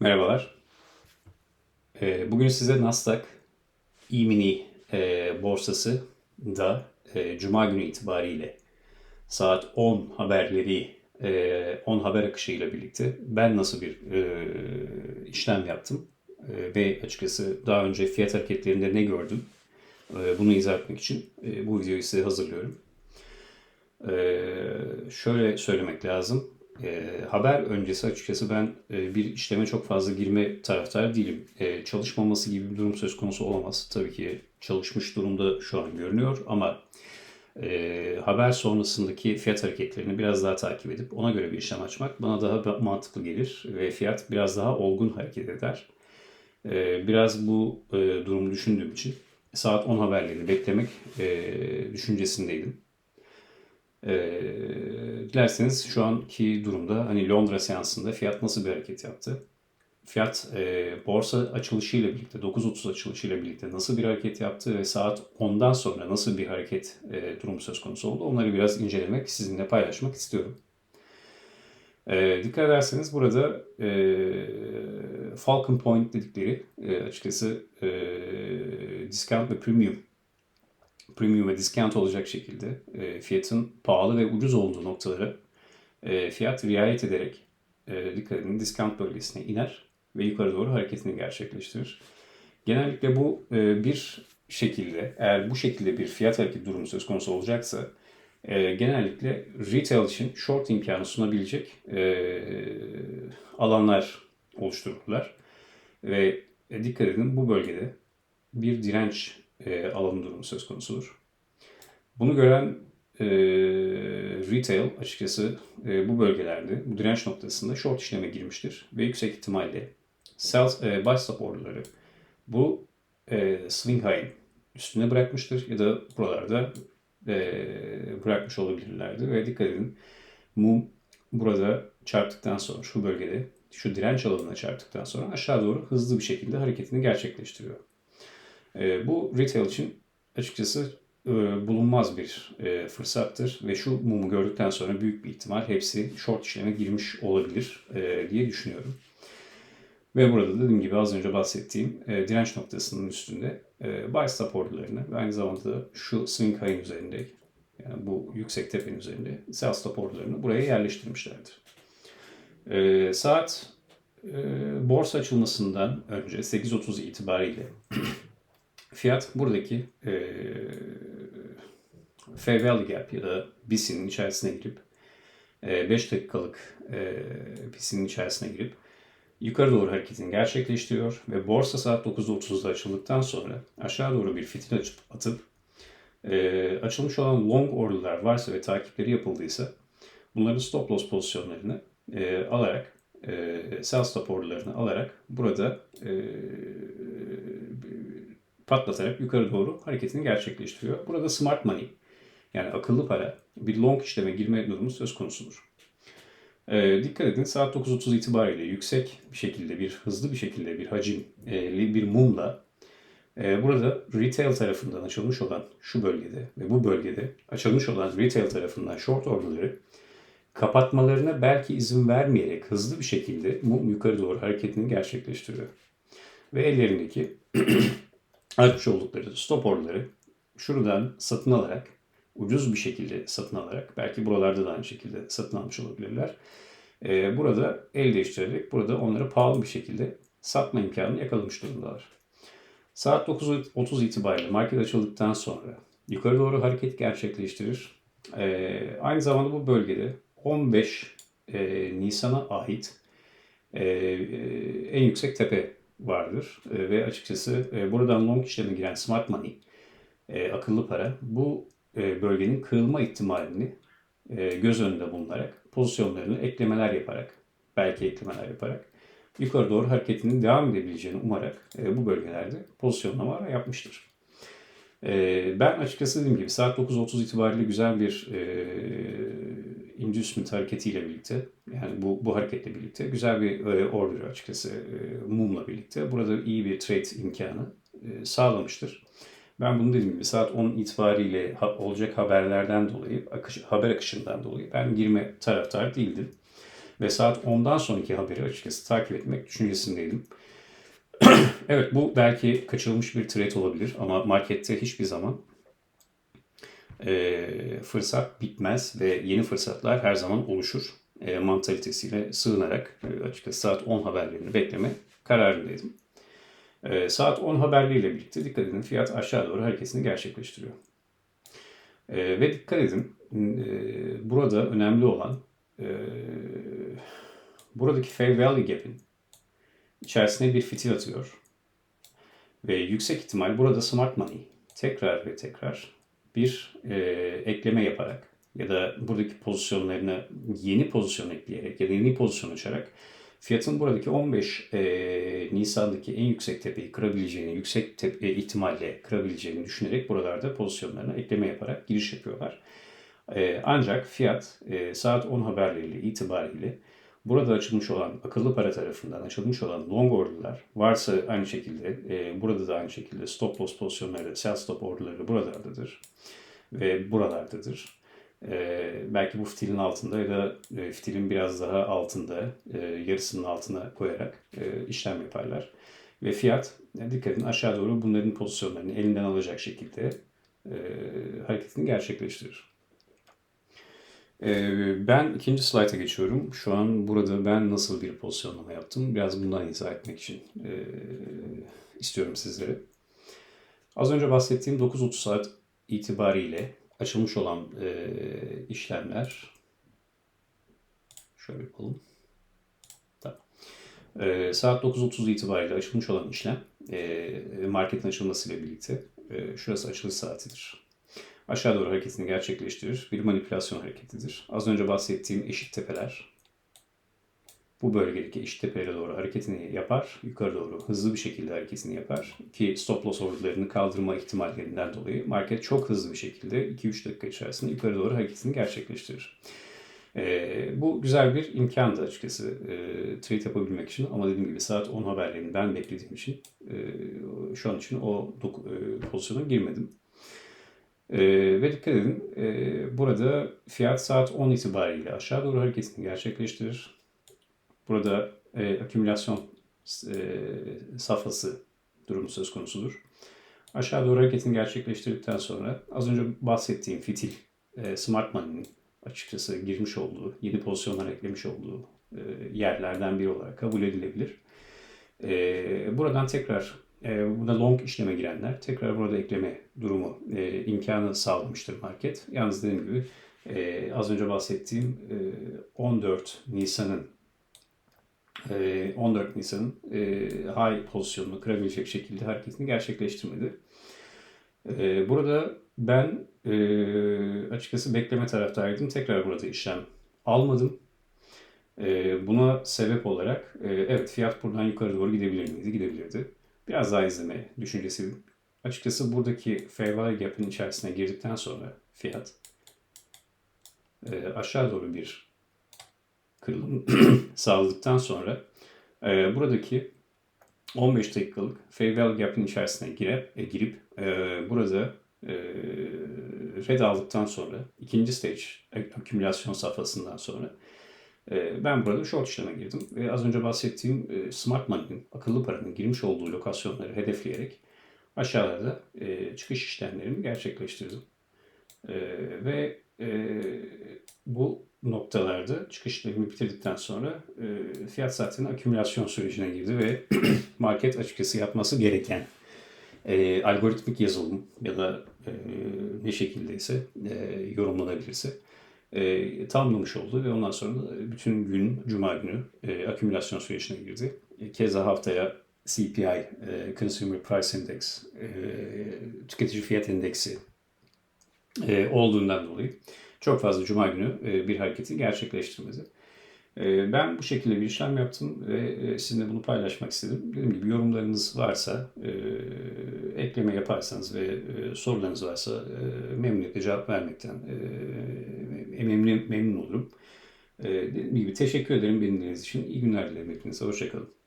Merhabalar. Ee, Bugün size Nasdaq E-mini e, borsası da e, Cuma günü itibariyle saat 10 haberleri, e, 10 haber akışıyla birlikte ben nasıl bir e, işlem yaptım e, ve açıkçası daha önce fiyat hareketlerinde ne gördüm e, bunu izah etmek için e, bu videoyu size hazırlıyorum. E, şöyle söylemek lazım. E, haber öncesi açıkçası ben e, bir işleme çok fazla girme taraftarı değilim. E, çalışmaması gibi bir durum söz konusu olamaz. Tabii ki çalışmış durumda şu an görünüyor ama e, haber sonrasındaki fiyat hareketlerini biraz daha takip edip ona göre bir işlem açmak bana daha mantıklı gelir ve fiyat biraz daha olgun hareket eder. E, biraz bu e, durumu düşündüğüm için saat 10 haberlerini beklemek e, düşüncesindeydim. Ee, dilerseniz şu anki durumda hani Londra seansında fiyat nasıl bir hareket yaptı? Fiyat e, borsa açılışıyla birlikte 9.30 açılışıyla birlikte nasıl bir hareket yaptı ve saat 10'dan sonra nasıl bir hareket e, durumu söz konusu oldu? Onları biraz incelemek, sizinle paylaşmak istiyorum. E, dikkat ederseniz burada e, Falcon Point dedikleri e, açıkçası e, discount ve premium premium ve discount olacak şekilde e, fiyatın pahalı ve ucuz olduğu noktalara e, fiyat riayet ederek e, dikkat discount bölgesine iner ve yukarı doğru hareketini gerçekleştirir. Genellikle bu e, bir şekilde eğer bu şekilde bir fiyat hareketi durumu söz konusu olacaksa e, genellikle retail için short imkanı sunabilecek e, alanlar oluştururlar. Ve e, dikkat edin bu bölgede bir direnç e, alanı durumu söz konusudur. Bunu gören e, retail açıkçası e, bu bölgelerde, bu direnç noktasında short işleme girmiştir ve yüksek ihtimalle sell, e, buy stop orderları bu e, swing high'in üstüne bırakmıştır ya da buralarda e, bırakmış olabilirlerdi ve dikkat edin mum burada çarptıktan sonra şu bölgede şu direnç alanına çarptıktan sonra aşağı doğru hızlı bir şekilde hareketini gerçekleştiriyor. E, bu retail için açıkçası e, bulunmaz bir e, fırsattır ve şu mumu gördükten sonra büyük bir ihtimal hepsi short işleme girmiş olabilir e, diye düşünüyorum. Ve burada da dediğim gibi az önce bahsettiğim direnç noktasının üstünde buy stop orderlarını ve aynı zamanda da şu swing high'in üzerinde yani bu yüksek tepenin üzerinde sell stop orderlarını buraya yerleştirmişlerdir. Saat borsa açılmasından önce 8.30 itibariyle fiyat buradaki e, Fair Gap ya da BIS'in içerisine girip e, 5 dakikalık e, BIS'in içerisine girip yukarı doğru hareketini gerçekleştiriyor ve borsa saat 9.30'da açıldıktan sonra aşağı doğru bir fitil açıp atıp e, açılmış olan long order'lar varsa ve takipleri yapıldıysa bunların stop loss pozisyonlarını e, alarak e, sell stop order'larını alarak burada e, patlatarak yukarı doğru hareketini gerçekleştiriyor. Burada smart money yani akıllı para bir long işleme girme durumu söz konusudur. Ee, dikkat edin saat 9.30 itibariyle yüksek bir şekilde bir hızlı bir şekilde bir hacimli bir mumla e, burada retail tarafından açılmış olan şu bölgede ve bu bölgede açılmış olan retail tarafından short orderları kapatmalarına belki izin vermeyerek hızlı bir şekilde mum yukarı doğru hareketini gerçekleştiriyor. Ve ellerindeki açmış oldukları stop order'ları şuradan satın alarak ucuz bir şekilde satın alarak belki buralarda da aynı şekilde satın almış olabilirler. Ee, burada el değiştirerek burada onları pahalı bir şekilde satma imkanını yakalamış durumdalar. Saat 9.30 itibariyle market açıldıktan sonra yukarı doğru hareket gerçekleştirir. Ee, aynı zamanda bu bölgede 15 e, Nisan'a ait e, en yüksek tepe vardır. E, ve açıkçası e, buradan long işleme giren smart money, e, akıllı para bu bölgenin kırılma ihtimalini göz önünde bulunarak pozisyonlarını eklemeler yaparak, belki eklemeler yaparak yukarı doğru hareketinin devam edebileceğini umarak bu bölgelerde pozisyonlama yapmıştır. E, ben açıkçası dediğim gibi saat 9.30 itibariyle güzel bir e, inducement hareketiyle birlikte yani bu, bu hareketle birlikte güzel bir e, order açıkçası e, mumla birlikte burada iyi bir trade imkanı sağlamıştır. Ben bunu dediğim gibi saat 10 itibariyle olacak haberlerden dolayı, akış, haber akışından dolayı ben girme taraftar değildim. Ve saat 10'dan sonraki haberi açıkçası takip etmek düşüncesindeydim. evet bu belki kaçırılmış bir trade olabilir ama markette hiçbir zaman e, fırsat bitmez ve yeni fırsatlar her zaman oluşur e, mantalitesiyle sığınarak e, açıkçası saat 10 haberlerini bekleme kararındaydım. E, saat 10 haberleriyle birlikte dikkat edin fiyat aşağı doğru hareketini gerçekleştiriyor. E, ve dikkat edin e, burada önemli olan e, buradaki Fair Value Gap'in içerisine bir fitil atıyor. Ve yüksek ihtimal burada Smart Money tekrar ve tekrar bir e, ekleme yaparak ya da buradaki pozisyonlarına yeni pozisyon ekleyerek ya da yeni pozisyon açarak fiyatın buradaki 15 e, Nisan'daki en yüksek tepeyi kırabileceğini, yüksek tepe, ihtimalle kırabileceğini düşünerek buralarda pozisyonlarına ekleme yaparak giriş yapıyorlar. E, ancak fiyat e, saat 10 haberleriyle itibariyle burada açılmış olan akıllı para tarafından açılmış olan long order'lar varsa aynı şekilde e, burada da aynı şekilde stop loss pozisyonları, sell stop order'ları buralardadır ve buralardadır. E, belki bu fitilin altında ya da e, fitilin biraz daha altında, e, yarısının altına koyarak e, işlem yaparlar. Ve fiyat, yani dikkat edin aşağı doğru bunların pozisyonlarını elinden alacak şekilde e, hareketini gerçekleştirir. E, ben ikinci slayta geçiyorum. Şu an burada ben nasıl bir pozisyonlama yaptım? Biraz bundan izah etmek için e, istiyorum sizlere. Az önce bahsettiğim 9.30 saat itibariyle açılmış olan e, işlemler şöyle yapalım. E, saat 9.30 itibariyle açılmış olan işlem e, marketin açılmasıyla birlikte e, şurası açılış saatidir. Aşağı doğru hareketini gerçekleştirir. Bir manipülasyon hareketidir. Az önce bahsettiğim eşit tepeler bu bölgedeki eşit tepelere doğru hareketini yapar. Yukarı doğru hızlı bir şekilde hareketini yapar. Ki stop loss orderlarını kaldırma ihtimallerinden dolayı market çok hızlı bir şekilde 2-3 dakika içerisinde yukarı doğru hareketini gerçekleştirir. E, bu güzel bir imkandı açıkçası e, trade yapabilmek için ama dediğim gibi saat 10 haberlerini ben beklediğim için e, şu an için o e, pozisyona girmedim. E, ve dikkat edin e, burada fiyat saat 10 itibariyle aşağı doğru hareketini gerçekleştirir. Burada e, akümülasyon e, safhası durumu söz konusudur. Aşağı doğru hareketini gerçekleştirdikten sonra az önce bahsettiğim fitil e, Smart Money'nin açıkçası girmiş olduğu, yeni pozisyonlar eklemiş olduğu e, yerlerden biri olarak kabul edilebilir. E, buradan tekrar burada long işleme girenler tekrar burada ekleme durumu e, imkanı sağlamıştır market. Yalnız dediğim gibi e, az önce bahsettiğim e, 14 Nisan'ın 14 Nisan'ın high pozisyonunu kırabilecek şekilde hareketini gerçekleştirmedi. Burada ben açıkçası bekleme taraftaydım. Tekrar burada işlem almadım. Buna sebep olarak evet fiyat buradan yukarı doğru gidebilir miydi? Gidebilirdi. Biraz daha izleme düşüncesi. Açıkçası buradaki fair value içerisine girdikten sonra fiyat aşağı doğru bir kırılım sağladıktan sonra e, buradaki 15 dakikalık Fairwell Gap'in içerisine girip, e, girip e, burada e, red aldıktan sonra ikinci stage akümülasyon safhasından sonra e, ben burada short işleme girdim ve az önce bahsettiğim e, smart money'nin, akıllı paranın girmiş olduğu lokasyonları hedefleyerek aşağıda e, çıkış işlemlerimi gerçekleştirdim. E, ve e, bu noktalarda çıkışlarını bitirdikten sonra fiyat zaten akümülasyon sürecine girdi ve market açıkçası yapması gereken algoritmik yazılım ya da ne şekildeyse e, yorumlanabilirse e, tamamlamış oldu ve ondan sonra bütün gün Cuma günü e, akümülasyon sürecine girdi. E, keza haftaya CPI, e, Consumer Price Index, e, tüketici fiyat endeksi e, olduğundan dolayı çok fazla Cuma günü e, bir hareketi gerçekleştirmedi. E, ben bu şekilde bir işlem yaptım ve e, sizinle bunu paylaşmak istedim. Dediğim gibi yorumlarınız varsa, ekleme yaparsanız ve sorularınız varsa memnuniyetle cevap vermekten memnun, olurum. Dediğim gibi teşekkür ederim dinlediğiniz için. İyi günler dilerim hepinize. Hoşçakalın.